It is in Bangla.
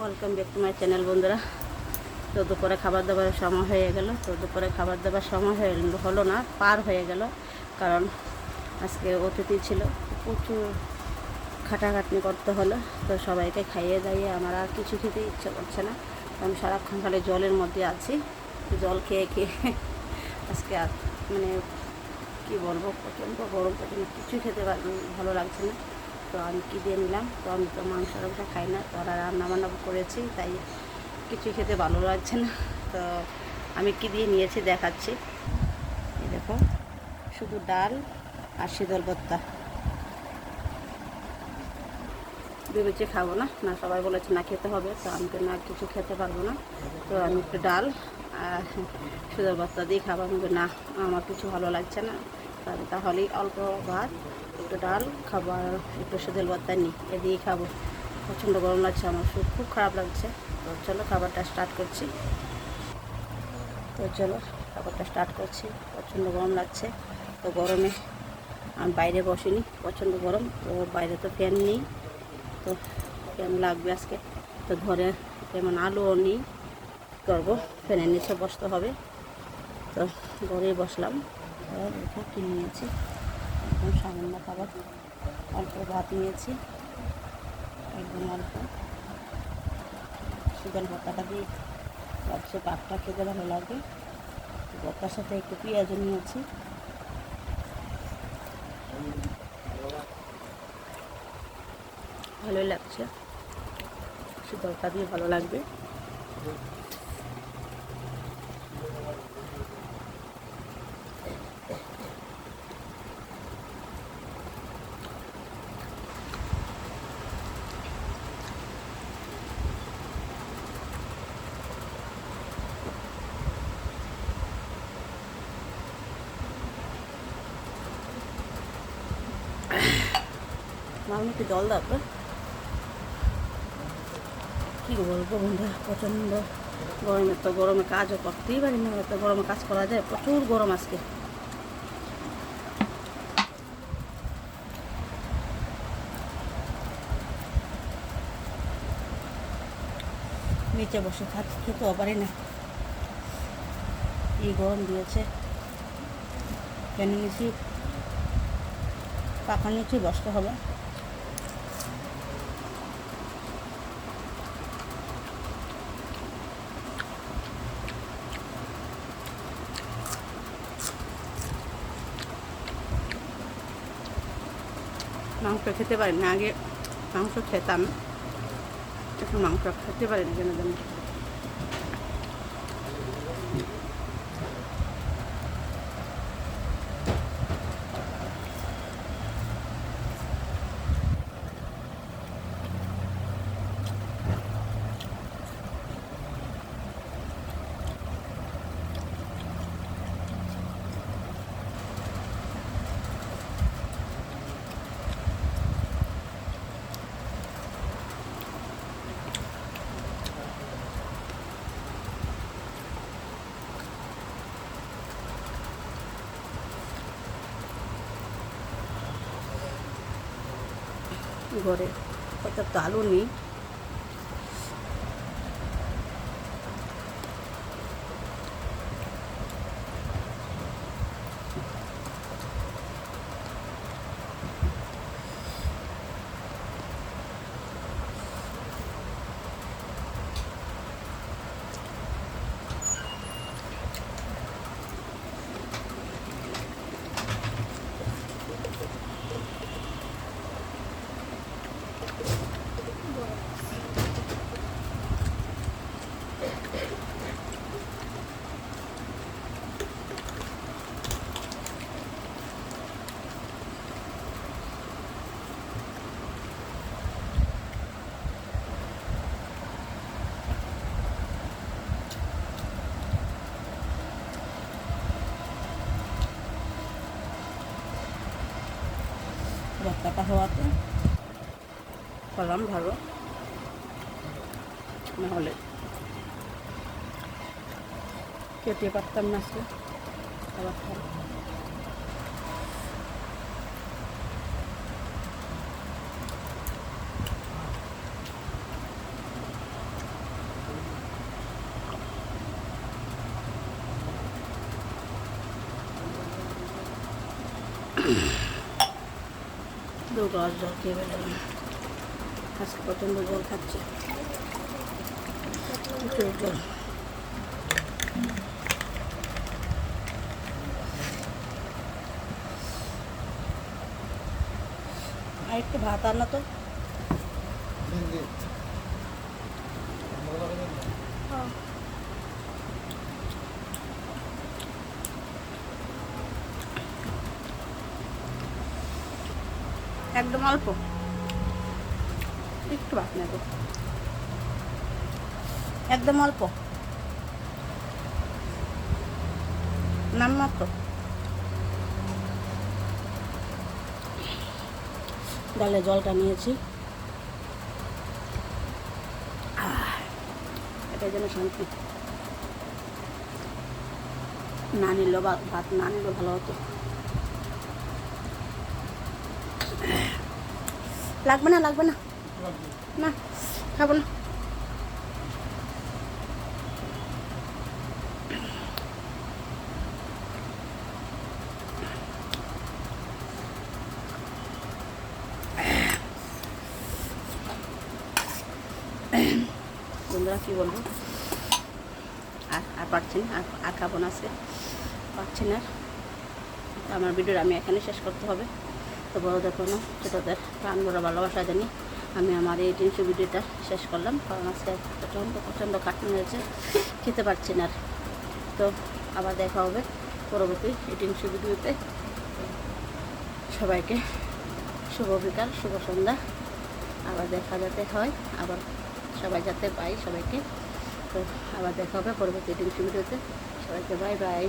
Welcome back to my channel বন্ধুরা। তো দুপুরে খাবার দাবারের সময় হয়ে গেল। তো দুপুরে খাবার দাবার সময় হয়ে হলো না, পার হয়ে গেল। কারণ আজকে অতিথি ছিল, প্রচুর খাটাখাটনি করতে হলো। তো সবাইকে খাইয়ে দাইয়ে আমার আর কিছু খেতে ইচ্ছে করছে না। আমি সারাক্ষণ খালি জলের মধ্যে আছি। জল খেয়ে খেয়ে আজকে আর মানে কী বলব, প্রচণ্ড গরম, প্রচণ্ড কিছু খেতে ভালো লাগছে না। তো আমি কী দিয়ে নিলাম? তো আমি তো মাংস টাংস খাই না। তো ওরা রান্না বান্না করেছি, তাই কিছু খেতে ভালো লাগছে না। তো আমি কী দিয়ে নিয়েছি দেখাচ্ছি। এই দেখো, শুধু ডাল আর শীতল ভর্তা। ভেবেছি খাব না না সবাই বলেছে না খেতে হবে, তো আমি তো না কিছু খেতে পারব না। তো আমি একটু ডাল আর সুদর ভর্তা দিয়ে খাব। আমি না, আমার কিছু ভালো লাগছে না। তাহলেই অল্প ভাত একটু ডাল খাব আর একটু সুদল ভর্তা নিই এ দিয়েই খাব। প্রচণ্ড গরম লাগছে আমার খুব খারাপ লাগছে। তো চলো খাবারটা স্টার্ট করছি। তো চলো খাবারটা স্টার্ট করছি, প্রচণ্ড গরম লাগছে। তো গরমে আমি বাইরে বসিনি, প্রচণ্ড গরম, তো বাইরে তো ফ্যান নেই। তো ফ্যান লাগবে আজকে। তো ঘরে তেমন আলোও নেই করব? ফ্যানের নিচে বসতে হবে। তো ঘরেই বসলাম। কিনে নিয়েছি। একদম সামান্য খাবার, অল্প ভাত নিয়েছি। একদম অল্প। শীতল ভাতাটা দিয়ে ভাবছি পাকটা খেতে ভালো লাগে। ভর্তার সাথে একটু পেঁয়াজও নিয়েছি। ভালোই লাগছে। শীতলটা দিয়ে ভালো লাগবে। মামনি একটু জল দাও তো। কী বলব বন্ধুরা, প্রচণ্ড গরমে তো গরমে কাজও করতেই পারি না এত গরমে কাজ করা যায়, প্রচুর গরম আজকে। নিচে বসে খাচ্ছি খেতেও পারি না। এই গরম দিয়েছে। ফ্যানের নিচে পাখার নিচেই বসতে হবে। মাংস খেতে পারি না। আগে মাংস খেতাম এখন মাংস খেতে পারি না কেন জানি। ঘরে অর্থাৎ আলু নেই। কাটা হওয়াতে। করলাম ভালো নাহলে কেটে পারতাম না সে। আবার Mm-hmm. দু গ্লাস জল খেয়ে ফেললাম আজকে প্রচণ্ড জল খাচ্ছে। একটু জল আর একটু ভাত আনা তো। একদম অল্প। একটু ভাত নেব। একদম অল্প। নাম মাত্র। ডালে জলটা নিয়েছি। আহ, যেন শান্তি। না নিলেও ভাত না নিলেও ভালো হতো। লাগবে না লাগবে না। না, খাব না। বন্ধুরা, কী বলব? আর আর পারছি না, আর খাব না আজকে। পারছি না। আমার ভিডিওটা আমি এখানে শেষ করতে হবে। তো বড়দের কোনো ছোটোদের প্রাণ বড় ভালোবাসা জানি। আমি আমার এই তিনশো ভিডিওটা শেষ করলাম, কারণ আজকে প্রচণ্ড প্রচণ্ড কাটুন হয়েছে, খেতে পারছি না আর। তো আবার দেখা হবে পরবর্তী এই তিনশো ভিডিওতে। সবাইকে শুভ বিকাল, শুভ সন্ধ্যা। আবার দেখা যাতে হয়, আবার সবাই যাতে পাই সবাইকে। তো আবার দেখা হবে পরবর্তী তিনশো ভিডিওতে। সবাইকে বাই বাই